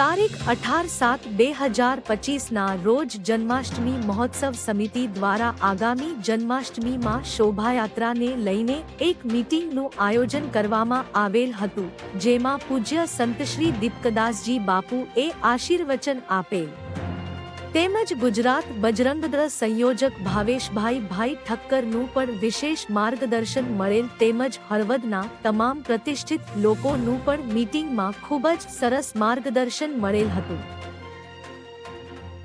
તારીખ અઢાર સાત બે હજાર પચીસના રોજ જન્માષ્ટમી મહોત્સવ સમિતિ દ્વારા આગામી જન્માષ્ટમીમાં શોભાયાત્રાને લઈને એક મીટિંગનું આયોજન કરવામાં આવેલ હતું, જેમાં પૂજ્ય સંતશ્રી દીપકદાસજી બાપુ એ આશીર્વચન આપેલ તેમજ ગુજરાત બજરંગદળ સંયોજક ભાવેશભાઈ ભાઈ ઠક્કરનું પણ વિશેષ માર્ગદર્શન મળેલ તેમજ હળવદના તમામ પ્રતિષ્ઠિત લોકોનું પણ મીટિંગમાં ખૂબ જ સરસ માર્ગદર્શન મળેલ હતું.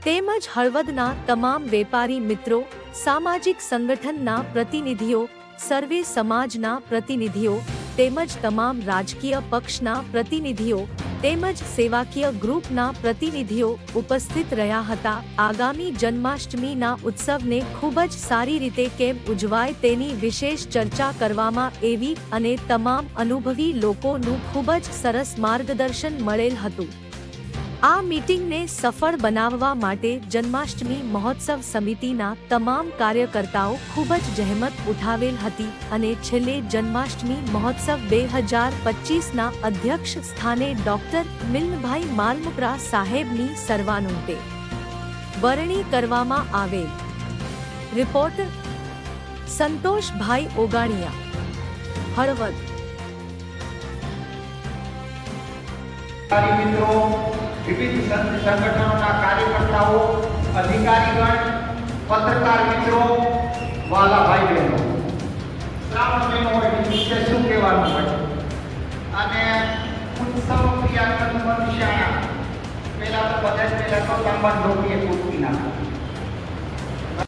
તેમજ હળવદના તમામ વેપારી મિત્રો, સામાજિક સંગઠનના પ્રતિનિધિઓ, સર્વે સમાજના પ્રતિનિધિઓ તેમજ તમામ રાજકીય પક્ષના પ્રતિનિધિઓ તેમજ સેવાકીય ગ્રુપના પ્રતિનિધિઓ ઉપસ્થિત રહ્યા હતા. આગામી જન્માષ્ટમીના ઉત્સવને ખૂબ જ સારી રીતે કેમ ઉજવાય તેની વિશેષ ચર્ચા કરવામાં એવી અને તમામ અનુભવી લોકોનું ખૂબ જ સરસ માર્ગદર્શન મળેલ હતું. આ મીટિંગને સફળ બનાવવા માટે જન્માષ્ટમી મહોત્સવ સમિતિના તમામ કાર્યકર્તાઓ ખૂબ જ જહેમત ઉઠાવેલ હતી અને છેલ્લે જન્માષ્ટમી મહોત્સવ બે હજાર પચીસના અધ્યક્ષ સ્થાને ડોક્ટર મિલનભાઈ માલમુકરા સાહેબની સર્વાનુમતે વરણી કરવામાં આવેલ. રિપોર્ટર સંતોષભાઈ ઓગાણિયા. હળવદ. મિત્રો વિવિધ સંત સંગઠનોના કાર્યકર્તાઓ, અધિકારીગણ, પત્રકાર મિત્રો, વાલા બહેનો શ્રાવણ મહિનો હોય વિશે શું કહેવાનું હોય? અને ઉત્સવ ક્રિયાક્રમ વિશે પહેલાં તો બધા જ પહેલાં તો સામાન ઢોકીએ કૂદકી નાખો.